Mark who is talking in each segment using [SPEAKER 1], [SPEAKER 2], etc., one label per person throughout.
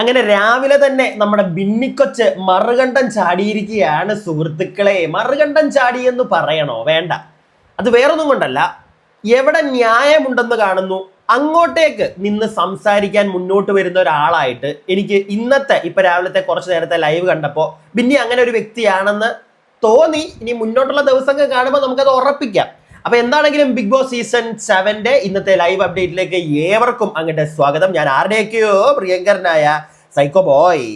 [SPEAKER 1] അങ്ങനെ രാവിലെ തന്നെ നമ്മുടെ ബിന്നിക്കൊച്ച് മറുകണ്ഠം ചാടിയിരിക്കുകയാണ് സുഹൃത്തുക്കളെ. മറുകണ്ഠം ചാടി എന്ന് പറയണോ? വേണ്ട. അത് വേറൊന്നും കൊണ്ടല്ല. എവിടെ ന്യായമുണ്ടെന്ന് കാണുന്നു. അങ്ങോട്ടേക്ക് നിന്ന് സംസാരിക്കാൻ മുന്നോട്ട് വരുന്ന ഒരാളായിട്ട് എനിക്ക് ഇന്നത്തെ ഇപ്പൊ രാവിലത്തെ കുറച്ച് നേരത്തെ ലൈവ് കണ്ടപ്പോൾ ബിന്നി അങ്ങനെ ഒരു വ്യക്തിയാണെന്ന് തോന്നി. ഇനി മുന്നോട്ടുള്ള ദിവസങ്ങൾ കാണുമ്പോൾ നമുക്കത് ഉറപ്പിക്കാം. അപ്പൊ എന്താണെങ്കിലും ബിഗ് ബോസ് സീസൺ സെവന്റെ ഇന്നത്തെ ലൈവ് അപ്ഡേറ്റിലേക്ക് ഏവർക്കും അങ്ങോട്ട് സ്വാഗതം. ഞാൻ ആരുടെയൊക്കെയോ പ്രിയങ്കരനായ സൈക്കോ ബോയ്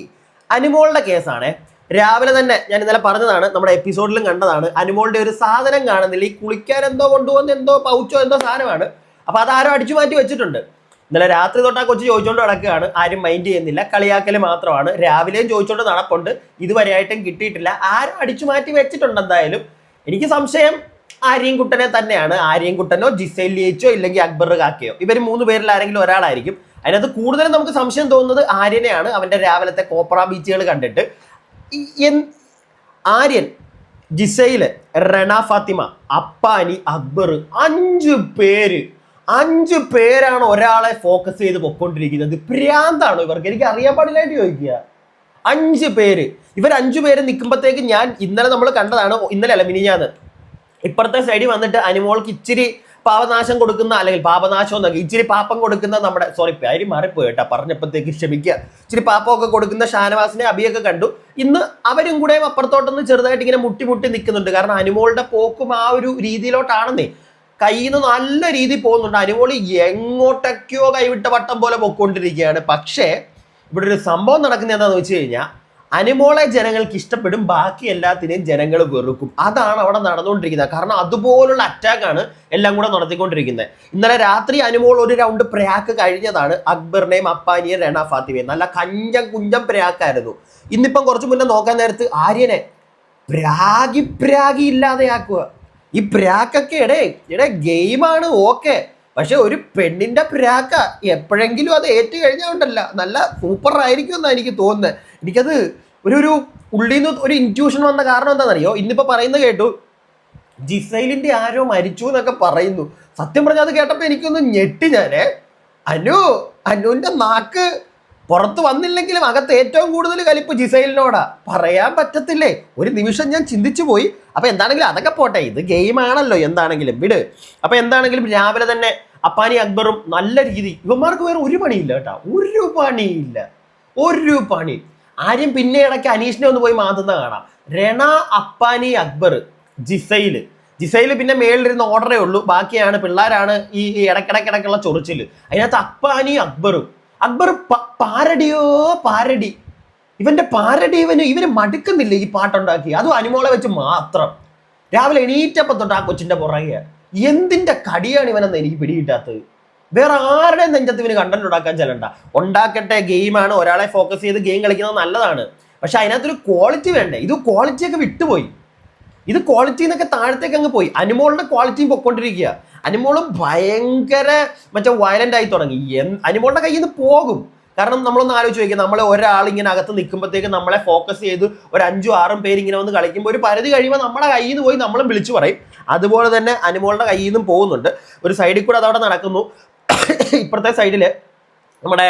[SPEAKER 1] അനുമോളുടെ കേസാണ്. രാവിലെ തന്നെ ഞാൻ ഇന്നലെ പറഞ്ഞതാണ് നമ്മുടെ എപ്പിസോഡിലും കണ്ടതാണ്. അനുമോളുടെ ഒരു സാധനം കാണുന്നില്ല. ഈ കുളിക്കാൻ എന്തോ കൊണ്ടുപോകുന്ന എന്തോ പൗച്ചോ എന്തോ സാധനമാണ്. അപ്പൊ അതാരോ അടിച്ചു മാറ്റി വെച്ചിട്ടുണ്ട്. ഇന്നലെ രാത്രി തൊട്ട് കൊച്ചു ചോദിച്ചുകൊണ്ട് നടക്കുകയാണ്. ആരും മൈൻഡ് ചെയ്യുന്നില്ല. കളിയാക്കൽ മാത്രമാണ്. രാവിലെയും ചോദിച്ചുകൊണ്ട് നടപ്പുണ്ട്. ഇതുവരെയായിട്ടും കിട്ടിയിട്ടില്ല. ആരും അടിച്ചു മാറ്റി വെച്ചിട്ടുണ്ട് എന്തായാലും എനിക്ക് സംശയം ആര്യൻകുട്ടനെ തന്നെയാണ്. ആര്യൻകുട്ടനോ ജിസൈൽ ലിയച്ചോ ഇല്ലെങ്കിൽ അക്ബർ കാക്കയോ. ഇവർ മൂന്ന് പേരിൽ ആരെങ്കിലും ഒരാളായിരിക്കും. അതിനകത്ത് കൂടുതലും നമുക്ക് സംശയം തോന്നുന്നത് ആര്യനെയാണ്. അവന്റെ രാവിലത്തെ കോപ്ര ബീച്ചുകൾ കണ്ടിട്ട്. ആര്യൻ ജിസൈൽ റണ ഫാത്തിമ അപ്പാനി അക്ബർ അഞ്ച് പേര്. അഞ്ച് പേരാണ് ഒരാളെ ഫോക്കസ് ചെയ്ത് പൊക്കോണ്ടിരിക്കുന്നത്. ഭ്രാന്താണോ ഇവർക്ക്. എനിക്ക് അറിയാൻ പാടില്ലായിട്ട് ചോദിക്കുക. അഞ്ച് പേര്. ഇവർ അഞ്ചു പേര് നിൽക്കുമ്പോഴത്തേക്ക് ഞാൻ ഇന്നലെ നമ്മൾ കണ്ടതാണ്. ഇന്നലെ അല്ല മിനിഞ്ഞാന്ന്. ഇപ്പുറത്തെ സൈഡിൽ വന്നിട്ട് അനുമോൾക്ക് ഇച്ചിരി പാപനാശം കൊടുക്കുന്ന അല്ലെങ്കിൽ പാപനാശം എന്നൊക്കെ ഇച്ചിരി പാപ്പം കൊടുക്കുന്ന നമ്മുടെ സോറി പേര് മാറിപ്പോയി കേട്ടോ പറഞ്ഞപ്പോഴത്തേക്ക് ക്ഷമിക്കുക. ഇച്ചിരി പാപ്പമൊക്കെ കൊടുക്കുന്ന ഷാനവാസിനെ അഭിയൊക്കെ കണ്ടു. ഇന്ന് അവരും കൂടെ അപ്പുറത്തോട്ടൊന്ന് ചെറുതായിട്ട് ഇങ്ങനെ മുട്ടി മുട്ടി നിൽക്കുന്നുണ്ട്. കാരണം അനുമോളുടെ പോക്കും ആ ഒരു രീതിയിലോട്ടാണെന്നേ. കയ്യിൽ നിന്ന് നല്ല രീതിയിൽ പോകുന്നുണ്ട്. അനുമോളി എങ്ങോട്ടൊക്കെയോ കൈവിട്ട വട്ടം പോലെ പൊക്കോണ്ടിരിക്കുകയാണ് പക്ഷേ ഇവിടെ ഒരു സംഭവം നടക്കുന്നത് എന്താണെന്ന് വെച്ച് കഴിഞ്ഞാൽ അനുമോളെ ജനങ്ങൾക്ക് ഇഷ്ടപ്പെടും ബാക്കി എല്ലാത്തിനെയും ജനങ്ങൾ വെറുക്കും. അതാണ് അവിടെ നടന്നുകൊണ്ടിരിക്കുന്നത്. കാരണം അതുപോലുള്ള അറ്റാക്കാണ് എല്ലാം കൂടെ നടത്തിക്കൊണ്ടിരിക്കുന്നത്. ഇന്നലെ രാത്രി അനുമോൾ ഒരു റൗണ്ട് പ്രയാക്ക് കഴിഞ്ഞതാണ്. അക്ബറിനെയും അപ്പാനിയും രണ ഫാത്തിമയും. നല്ല കഞ്ചം കുഞ്ചം പ്രയാക്കായിരുന്നു. ഇന്നിപ്പം കുറച്ച് മുന്നേ നോക്കാൻ നേരത്ത് ആര്യനെ പ്രാഗി പ്രാഗി ഇല്ലാതെയാക്കുക. ഈ പ്രാക്കൊക്കെ എടേ എടേ ഗെയിമാണ് ഓക്കെ പക്ഷെ ഒരു പെണ്ണിന്റെ പ്രാക്ക എപ്പോഴെങ്കിലും അത് ഏറ്റു കഴിഞ്ഞാൽ ഉണ്ടല്ല. നല്ല സൂപ്പർ ആയിരിക്കും എന്നാണ് എനിക്ക് തോന്നുന്നത്. എനിക്കത് ഒരു ഒരു ഉള്ളിൽ നിന്ന് ഒരു ഇന്റ്യൂഷൻ വന്ന കാരണം എന്താണെന്നറിയോ? ഇന്നിപ്പോൾ പറയുന്നത് കേട്ടു ജിസൈലിന്റെ ആരോ മരിച്ചു എന്നൊക്കെ പറയുന്നു. സത്യം പറഞ്ഞാൽ അത് കേട്ടപ്പോൾ എനിക്കൊന്ന് ഞെട്ടി ഞാൻ അനു അനുവിന്റെ നാക്ക് പുറത്ത് വന്നില്ലെങ്കിലും അകത്ത് ഏറ്റവും കൂടുതൽ കലിപ്പ് ജിസൈലിനോടാ. പറയാൻ പറ്റത്തില്ലേ? ഒരു നിമിഷം ഞാൻ ചിന്തിച്ചു പോയി. അപ്പോൾ എന്താണെങ്കിലും അതൊക്കെ പോട്ടെ ഇത് ഗെയിമാണല്ലോ എന്താണെങ്കിലും. വിട്. അപ്പോൾ എന്താണെങ്കിലും രാവിലെ തന്നെ അപ്പാനി അക്ബറും നല്ല രീതി ഇവന്മാർക്ക് വേറെ ഒരു പണിയില്ല കേട്ടോ. ഒരു പണിയില്ല. ഒരു പണി. ആര്യം പിന്നെ ഇടയ്ക്ക് അനീഷിനെ ഒന്ന് പോയി മാന്തുന്ന കാണാം. രണ അപ്പാനി അക്ബർ ജിസൈൽ ജിസൈൽ പിന്നെ മേളിലിരുന്ന് ഓർഡറേ ഉള്ളൂ. ബാക്കിയാണ് പിള്ളേരാണ് ഈ ഇടക്കിടക്കിടക്കുള്ള ചൊറിച്ചിൽ. അതിനകത്ത് അപ്പാനി അക്ബറും. അക്ബർ പാരടിയോ പാരടി. ഇവന്റെ പാരടി ഇവന് ഇവന് മടുക്കുന്നില്ല ഈ പാട്ടുണ്ടാക്കി? അതും അനുമോളെ വെച്ച് മാത്രം. രാവിലെ എണീറ്റപ്പം തൊട്ട് ആ കൊച്ചിന്റെ പുറകെ. എന്തിന്റെ കടിയാണ് ഇവനെന്ന് എനിക്ക് പിടികിട്ടാത്തത്? വേറെ ആരുടെയും നെഞ്ചത്ത് ഇവന് കണ്ടന്റ് ഉണ്ടാക്കാൻ ചെല്ലണ്ട. ഉണ്ടാക്കട്ടെ ഗെയിമാണ് ഒരാളെ ഫോക്കസ് ചെയ്ത് ഗെയിം കളിക്കുന്നത് നല്ലതാണ്. പക്ഷെ അതിനകത്തൊരു ക്വാളിറ്റി വേണ്ടേ? ഇത് ക്വാളിറ്റി ഒക്കെ വിട്ടുപോയി. ഇത് ക്വാളിറ്റി എന്നൊക്കെ താഴത്തേക്ക് അങ്ങ് പോയി. അനുമോളുടെ ക്വാളിറ്റിയും പൊക്കോണ്ടിരിക്കുക അനുമോൾ ഭയങ്കര മറ്റേ വയലന്റ് ആയി തുടങ്ങി. അനുമോളുടെ കയ്യിൽ നിന്ന് പോകും. കാരണം നമ്മളൊന്ന് ആലോചിച്ച് നോക്കുക നമ്മളെ ഒരാൾ ഇങ്ങനെ അകത്ത് നിൽക്കുമ്പോഴത്തേക്ക് നമ്മളെ ഫോക്കസ് ചെയ്ത് ഒരു അഞ്ചും ആറും പേര് ഇങ്ങനെ വന്ന് കളിക്കുമ്പോൾ ഒരു പരിധി കഴിയുമ്പോൾ നമ്മുടെ കയ്യിൽ നിന്ന് പോയി നമ്മളും വിളിച്ചു പറയും. അതുപോലെ തന്നെ അനുമോളുടെ കയ്യിൽ നിന്നും പോകുന്നുണ്ട്. ഒരു സൈഡിൽ കൂടെ അതവിടെ നടക്കുന്നു. ഇപ്പുറത്തെ സൈഡിൽ നമ്മുടെ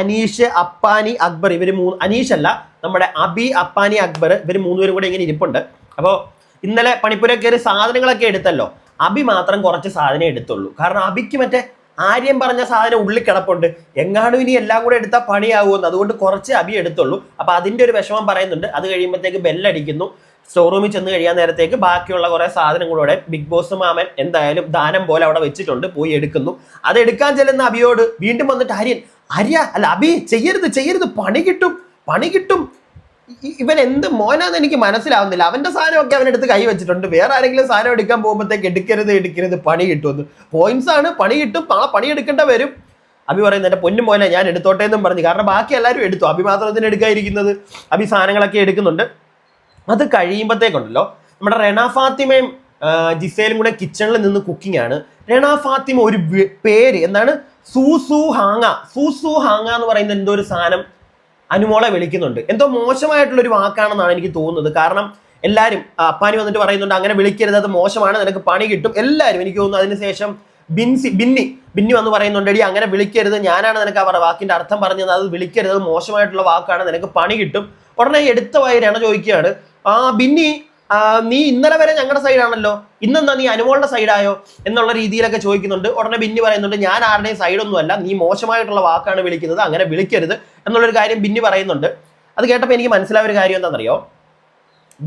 [SPEAKER 1] അനീഷ് അപ്പാനി അക്ബർ ഇവർ മൂന്ന് അനീഷ് അല്ല നമ്മുടെ അബി അപ്പാനി അക്ബർ ഇവർ മൂന്നുപേരും കൂടെ ഇങ്ങനെ ഇരിപ്പുണ്ട്. അപ്പോൾ ഇന്നലെ പണിപ്പുര കയറി സാധനങ്ങളൊക്കെ എടുത്തല്ലോ. അബി മാത്രം കുറച്ച് സാധനം എടുത്തുള്ളൂ. കാരണം അബിക്ക് മറ്റേ ആര്യം പറഞ്ഞ സാധനം ഉള്ളിൽ കിടപ്പുണ്ട്. എങ്ങാനും ഇനി എല്ലാം കൂടെ എടുത്താൽ പണിയാവുമെന്ന് അതുകൊണ്ട് കുറച്ച് അബി എടുത്തുള്ളൂ. അപ്പോൾ അതിന്റെ ഒരു വിഷമം പറയുന്നുണ്ട്. അത് കഴിയുമ്പോഴത്തേക്ക് ബെല്ലടിക്കുന്നു സ്റ്റോർ റൂമിൽ ചെന്ന് കഴിയാൻ നേരത്തേക്ക് ബാക്കിയുള്ള കുറെ സാധനങ്ങളോടെ ബിഗ് ബോസ് മാമൻ എന്തായാലും ദാനം പോലെ അവിടെ വെച്ചിട്ടുണ്ട് പോയി എടുക്കുന്നു. അത് എടുക്കാൻ ചെല്ലുന്ന അബിയോട് വീണ്ടും വന്നിട്ട് ആര്യൻ ആര്യ അല്ല അബി ചെയ്യരുത് ചെയ്യരുത് പണി കിട്ടും പണി കിട്ടും. ഇവൻ എന്ത് മോനാന്ന് എനിക്ക് മനസ്സിലാവുന്നില്ല. അവന്റെ സാധനമൊക്കെ അവനെടുത്ത് കൈ വെച്ചിട്ടുണ്ട്. വേറെ ആരെങ്കിലും സാധനം എടുക്കാൻ പോകുമ്പോഴത്തേക്ക് എടുക്കരുത് എടുക്കരുത് പണി കിട്ടുമെന്ന്. പോയിന്റ്സ് ആണ് പണി കിട്ടും നാളെ പണി എടുക്കേണ്ട വരും. അബി പറയുന്നത് എന്റെ പൊന്നു മോനെ ഞാൻ എടുത്തോട്ടെ എന്നും പറഞ്ഞു. കാരണം ബാക്കി എല്ലാവരും എടുത്തു. അഭി മാത്രം തന്നെ എടുക്കാതിരിക്കുന്നത്? അഭി സാധനങ്ങളൊക്കെ എടുക്കുന്നുണ്ട്. അത് കഴിയുമ്പോഴത്തേക്കുണ്ടല്ലോ നമ്മുടെ റെന ഫാത്തിമയും ജിസേലും കൂടെ കിച്ചണിൽ നിന്ന് കുക്കിംഗ് ആണ്. റെന ഫാത്തിമ ഒരു പേര് എന്താണ്? സൂസു ഹാങ്ങ. സൂസു ഹാങ്ങ എന്ന് പറയുന്ന എന്തോ ഒരു സാധനം അനുമോളെ വിളിക്കുന്നുണ്ട്. എന്തോ മോശമായിട്ടുള്ള ഒരു വാക്കാണെന്നാണ് എനിക്ക് തോന്നുന്നത്. കാരണം എല്ലാവരും അപ്പാനി വന്നിട്ട് പറയുന്നുണ്ട് അങ്ങനെ വിളിക്കരുത് അത് മോശമാണ് നിനക്ക് പണി കിട്ടും. എല്ലാവരും എനിക്ക് തോന്നുന്നു അതിനുശേഷം ബിൻസി ബിന്നി ബിന്നി വന്ന് പറയുന്നുണ്ട് എടി അങ്ങനെ വിളിക്കരുത് ഞാനാണ് നിനക്ക് ആ വാക്കിന്റെ അർത്ഥം പറഞ്ഞത് അത് വിളിക്കരുത് അത് മോശമായിട്ടുള്ള വാക്കാണ് നിനക്ക് പണി കിട്ടും. ഉടനെ എടുത്ത വായി രണ ചോദിക്കുകയാണ് ആ ബിന്നി നീ ഇന്നലെ വരെ ഞങ്ങളുടെ സൈഡാണല്ലോ ഇന്നെന്താ നീ അനുമോളുടെ സൈഡായോ എന്നുള്ള രീതിയിലൊക്കെ ചോദിക്കുന്നുണ്ട്. ഉടനെ ബിന്നി പറയുന്നുണ്ട് ഞാൻ ആരുടെയും സൈഡൊന്നുമല്ല നീ മോശമായിട്ടുള്ള വാക്കാണ് വിളിക്കുന്നത്. അങ്ങനെ വിളിക്കരുത്. എന്നുള്ളൊരു കാര്യം ബിന്നി പറയുന്നുണ്ട്. അത് കേട്ടപ്പോൾ എനിക്ക് മനസ്സിലായ ഒരു കാര്യം എന്താണെന്നറിയോ?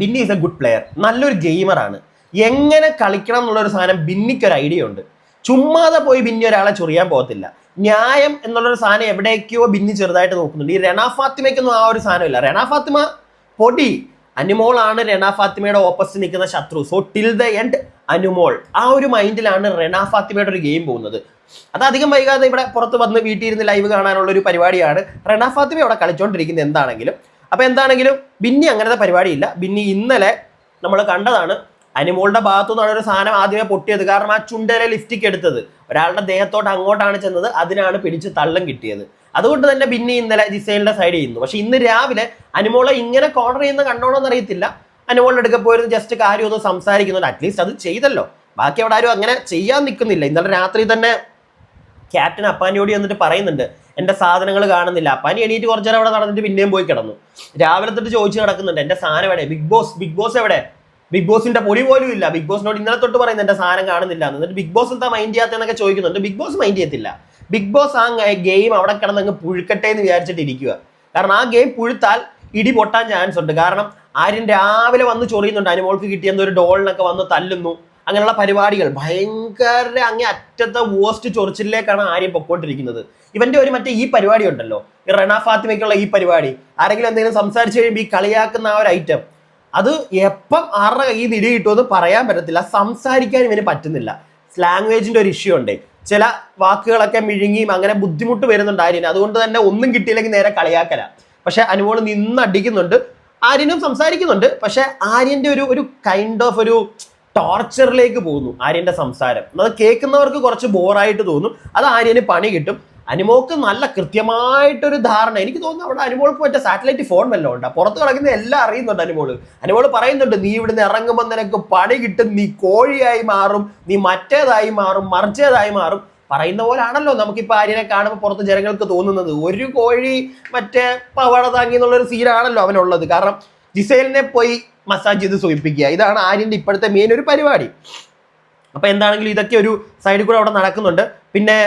[SPEAKER 1] Binny is a good player നല്ലൊരു ഗെയിമറാണ് എങ്ങനെ കളിക്കണം എന്നുള്ളൊരു സാധനം ബിന്നിക്ക് ഒരു ഐഡിയ ഉണ്ട്. ചുമ്മാതെ പോയി ബിന്നി ഒരാളെ ചൊറിയാൻ പോകത്തില്ല. ന്യായം എന്നുള്ളൊരു സാധനം എവിടേക്കോ ബിന്നി ചെറുതായിട്ട് നോക്കുന്നുണ്ട്. ഈ റെണാഫാത്തിമയ്ക്കൊന്നും ആ ഒരു സാധനമില്ല. രണ ഫാത്തിമ പൊടി അനുമോളാണ് രണ ഫാത്തിമയുടെ ഓപ്പോസിറ്റ് നിൽക്കുന്ന ശത്രു. So till the end Anumol. ആ ഒരു മൈൻഡിലാണ് രണ ഫാത്തിമയുടെ ഒരു ഗെയിം പോകുന്നത്. അത് അധികം വൈകാതെ ഇവിടെ പുറത്ത് വന്ന് വീട്ടിൽ ഇരുന്ന് ലൈവ് കാണാനുള്ള ഒരു പരിപാടിയാണ് രണ ഫാത്തിമ അവിടെ കളിച്ചുകൊണ്ടിരിക്കുന്നത് എന്താണെങ്കിലും. അപ്പൊ എന്താണെങ്കിലും ബിന്നി അങ്ങനത്തെ പരിപാടിയില്ല. ബിന്നി ഇന്നലെ നമ്മൾ കണ്ടതാണ് അനുമോളുടെ ഭാഗത്തു നിന്നാണ് ഒരു സാധനം ആദ്യമേ പൊട്ടിയത്. കാരണം ആ ചുണ്ടലെ ലിഫ്റ്റിക്ക് എടുത്തത്. ഒരാളുടെ ദേഹത്തോട്ട് അങ്ങോട്ടാണ് ചെന്നത് അതിനാണ് പിടിച്ച് തള്ളം കിട്ടിയത്. അതുകൊണ്ട് തന്നെ ബിന്നി ഇന്നലെ ജിസൈലിന്റെ സൈഡ് ചെയ്യുന്നു. പക്ഷെ ഇന്ന് രാവിലെ അനുമോളെ ഇങ്ങനെ കോർണർ ചെയ്യുന്ന കണ്ടോണോ അറിയത്തില്ല. അനുമോളുടെ അടുക്ക പോയിരുന്നു ജസ്റ്റ് കാര്യം ഒന്ന് സംസാരിക്കുന്നുണ്ട്. അറ്റ്ലീസ്റ്റ് അത് ചെയ്തല്ലോ. ബാക്കി അവിടെ ആരും അങ്ങനെ ചെയ്യാൻ നിൽക്കുന്നില്ല. ഇന്നലെ രാത്രി തന്നെ ക്യാപ്റ്റൻ അപ്പാനിയോട് എന്നിട്ട് പറയുന്നുണ്ട് എന്റെ സാധനങ്ങൾ കാണുന്നില്ല. അപ്പാനി എണീറ്റ് കുറച്ചു നേരം അവിടെ നടന്നിട്ട് പിന്നെയും പോയി കിടന്നു. രാവിലെ തൊട്ട് ചോദിച്ചു നടക്കുന്നുണ്ട് എന്റെ സാധനം എവിടെ? ബിഗ് ബോസ് ബിഗ് ബോസ് എവിടെ? ബിഗ് ബോസിന്റെ പൊടി പോലും ഇല്ല. ബിഗ് ബോസിനോട് ഇന്നലെ തൊട്ട് പറയുന്നത് എന്റെ സാധനം കാണുന്നില്ല എന്ന്. എന്നിട്ട് ബിഗ് ബോസ് എന്താ മൈൻഡ് ചെയ്യാത്തെന്നൊക്കെ ചോദിക്കുന്നുണ്ട്. ബിഗ് ബോസ് മൈൻഡ് ചെയ്യത്തില്ല. ബിഗ് ബോസ് ആ ഗെയിം അവിടെ കിടന്നങ്ങ് പുഴുക്കട്ടെ എന്ന് വിചാരിച്ചിട്ട് ഇരിക്കുക കാരണം ആ ഗെയിം പുഴുത്താൽ ഇടി പൊട്ടാൻ ചാൻസ് ഉണ്ട്. കാരണം ആരും രാവിലെ വന്ന് ചൊറിയുന്നുണ്ട്. അനുമോൾക്ക് കിട്ടിയ എന്തോ ഒരു ഡോളിനൊക്കെ വന്ന് തല്ലുന്നു. അങ്ങനെയുള്ള പരിപാടികൾ. ഭയങ്കര അങ്ങേ അറ്റത്തെ വോസ്റ്റ് ചൊറിച്ചിലേക്കാണ് ആര്യം പൊക്കോണ്ടിരിക്കുന്നത്. ഇവന്റെ ഒരു മറ്റേ ഈ പരിപാടി ഉണ്ടല്ലോ. ഈ ഫാത്തിമയ്ക്കുള്ള ഈ പരിപാടി. ആരെങ്കിലും എന്തെങ്കിലും സംസാരിച്ചു കഴിയുമ്പോൾ ഈ കളിയാക്കുന്ന ആ ഒരു ഐറ്റം അത് എപ്പം ആരുടെ കയ്യിൽ നിന്ന് ഇടി കിട്ടുമെന്ന് പറയാൻ പറ്റത്തില്ല. സംസാരിക്കാൻ ഇവന് പറ്റുന്നില്ല. ലാംഗ്വേജിന്റെ ഒരു ഇഷ്യൂ ഉണ്ട്. ചില വാക്കുകളൊക്കെ മിഴുങ്ങിയും അങ്ങനെ ബുദ്ധിമുട്ട് വരുന്നുണ്ട് ആര്യന്. അതുകൊണ്ട് തന്നെ ഒന്നും കിട്ടിയില്ലെങ്കിൽ നേരെ കളിയാക്കല. പക്ഷെ അനുമോൾ നിന്ന് അടിക്കുന്നുണ്ട്. ആര്യനും സംസാരിക്കുന്നുണ്ട്. പക്ഷെ ആര്യന്റെ ഒരു ഒരു കൈൻഡ് ഓഫ് ഒരു ടോർച്ചറിലേക്ക് പോകുന്നു ആര്യന്റെ സംസാരം. അത് കേൾക്കുന്നവർക്ക് കുറച്ച് ബോറായിട്ട് തോന്നും. അത് ആര്യന് പണി കിട്ടും. അനുമോക്ക് നല്ല കൃത്യമായിട്ടൊരു ധാരണ. എനിക്ക് തോന്നുന്നു അവിടെ അനുമോൾക്ക് മറ്റേ സാറ്റലൈറ്റ് ഫോൺ വല്ലതും ഉണ്ട്? പുറത്ത് കിടക്കുന്ന എല്ലാം അറിയുന്നുണ്ട് അനുമോൾ. അനുമോൾ പറയുന്നുണ്ട് നീ ഇവിടുന്ന് ഇറങ്ങുമ്പോൾ നിനക്ക് പണി കിട്ടും. നീ കോഴിയായി മാറും. നീ മറ്റേതായി മാറും. മറിച്ചേതായി മാറും. പറയുന്ന പോലാണല്ലോ നമുക്കിപ്പോൾ ആര്യനെ കാണുമ്പോൾ പുറത്ത് ജനങ്ങൾക്ക് തോന്നുന്നത്. ഒരു കോഴി മറ്റേ പവട താങ്ങി എന്നുള്ളൊരു സീനാണല്ലോ അവനുള്ളത്. കാരണം ജിസേലിനെ പോയി മസാജ് ചെയ്ത് സൂചിപ്പിക്കുക. ഇതാണ് ആര്യന്റെ ഇപ്പോഴത്തെ മെയിൻ ഒരു പരിപാടി. അപ്പൊ എന്താണെങ്കിലും ഇതൊക്കെ ഒരു സൈഡിൽ കൂടെ അവിടെ നടക്കുന്നുണ്ട്. പിന്നെ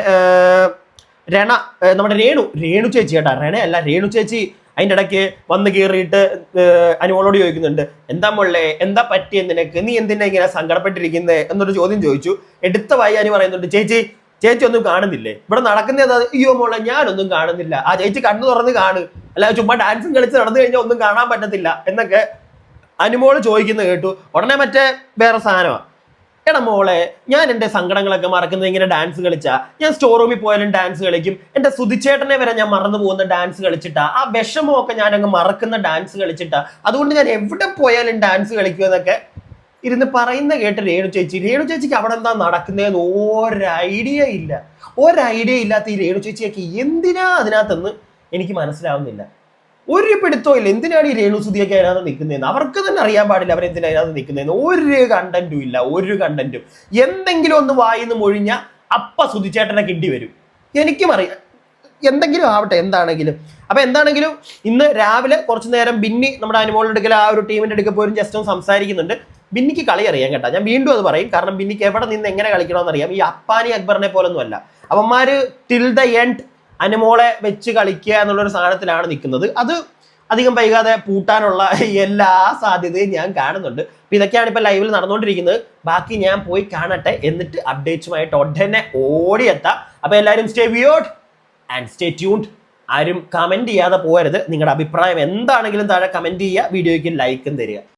[SPEAKER 1] രണ നമ്മുടെ രേണു രേണു ചേച്ചി കേട്ടാ രണ അല്ല രേണു ചേച്ചി അതിന്റെ ഇടയ്ക്ക് വന്ന് കയറിയിട്ട് അനുമോളോട് ചോദിക്കുന്നുണ്ട് എന്താ മുള്ളേ എന്താ പറ്റിയ നിനക്ക്? നീ എന്തിനാ ഇങ്ങനെ സങ്കടപ്പെട്ടിരിക്കുന്നത് എന്നൊരു ചോദ്യം ചോദിച്ചു. എടുത്ത വായി അനു പറയുന്നുണ്ട് ചേച്ചി ചേച്ചി ഒന്നും കാണുന്നില്ലേ? ഇവിടെ നടക്കുന്നത്? അയ്യോ മോളെ ഞാനൊന്നും കാണുന്നില്ല. ആ ചേച്ചി കണ്ണു തുറന്ന് കാണു. അല്ല ചുമ്മാ ഡാൻസും കളിച്ച് നടന്നു കഴിഞ്ഞാൽ ഒന്നും കാണാൻ പറ്റത്തില്ല. എന്നൊക്കെ അനുമോൾ ചോദിക്കുന്നത് കേട്ടു. ഉടനെ മറ്റേ വേറെ സാധനമാണ് എടാ മോളെ ഞാൻ എന്റെ സങ്കടങ്ങളൊക്കെ മറക്കുന്നത് ഇങ്ങനെ ഡാൻസ് കളിച്ചാ. ഞാൻ സ്റ്റോർ റൂമിൽ പോയാലും ഡാൻസ് കളിക്കും. എന്റെ സുതിച്ചേട്ടനെ വരെ ഞാൻ മറന്നു പോകുന്ന ഡാൻസ് കളിച്ചിട്ടാ. ആ വിഷമമൊക്കെ ഞാൻ അങ്ങ് മറക്കുന്ന ഡാൻസ് കളിച്ചിട്ടാ. അതുകൊണ്ട് ഞാൻ എവിടെ പോയാലും ഡാൻസ് കളിക്കുമെന്നൊക്കെ ഇരുന്ന് പറയുന്ന കേട്ട് രേണു ചേച്ചി. രേണു ചേച്ചിക്ക് അവിടെ എന്താ നടക്കുന്നതെന്ന് ഒരു ഐഡിയ ഇല്ല. ഒരു ഐഡിയ ഇല്ലാത്ത ഈ രേണു ചേച്ചിയൊക്കെ എന്തിനാ അതിനകത്തെന്ന് എനിക്ക് മനസ്സിലാവുന്നില്ല. ഒരു പിടുത്തവും ഇല്ല. എന്തിനാണ് ഈ രേണു സുധിയൊക്കെ അതിനകത്ത് നിൽക്കുന്നതെന്ന്? അവർക്ക് തന്നെ അറിയാൻ പാടില്ല അവരെന്തിനാ അതിനകത്ത് നിൽക്കുന്നതെന്ന്. ഒരു കണ്ടന്റും ഇല്ല. ഒരു കണ്ടന്റും. എന്തെങ്കിലും ഒന്ന് വായിന്ന് മൊഴിഞ്ഞ അപ്പ സുധിച്ചേട്ടനെ കിണ്ടി വരും. എനിക്കും അറിയാം. എന്തെങ്കിലും ആവട്ടെ എന്താണെങ്കിലും. അപ്പൊ എന്താണെങ്കിലും ഇന്ന് രാവിലെ കുറച്ചു നേരം ബിന്നി നമ്മുടെ അനുമോളുടെ ആ ഒരു ടീമിന്റെ അടുക്കൽ പോലും ജസ്റ്റ് ഒന്ന് സംസാരിക്കുന്നുണ്ട്. ബിന്നിക്ക് കളി അറിയാം കേട്ടോ. ഞാൻ വീണ്ടും അത് പറയും. കാരണം ബിന്നിക്ക് എവിടെ നിന്ന് എങ്ങനെ കളിക്കണമെന്ന് അറിയാം. ഈ അപ്പാനി അക്ബറിനെ പോലൊന്നും അല്ല അവന്മാര് ടിൽ ദ എൻഡ് അനുമോളെ വെച്ച് കളിക്കുക എന്നുള്ളൊരു സാധനത്തിലാണ് നിൽക്കുന്നത്. അത് അധികം വൈകാതെ പൂട്ടാനുള്ള എല്ലാ സാധ്യതയും ഞാൻ കാണുന്നുണ്ട്. അപ്പൊ ഇതൊക്കെയാണ് ഇപ്പൊ ലൈവിൽ നടന്നുകൊണ്ടിരിക്കുന്നത്. ബാക്കി ഞാൻ പോയി കാണട്ടെ എന്നിട്ട് അപ്ഡേറ്റ്സുമായിട്ട് ഉടനെ ഓടിയെത്താം. അപ്പൊ എല്ലാവരും stay viewed and stay tuned ആരും കമന്റ് ചെയ്യാതെ പോകരുത്. നിങ്ങളുടെ അഭിപ്രായം എന്താണെങ്കിലും താഴെ കമന്റ് ചെയ്യുക. വീഡിയോയ്ക്ക് ലൈക്കും തരിക.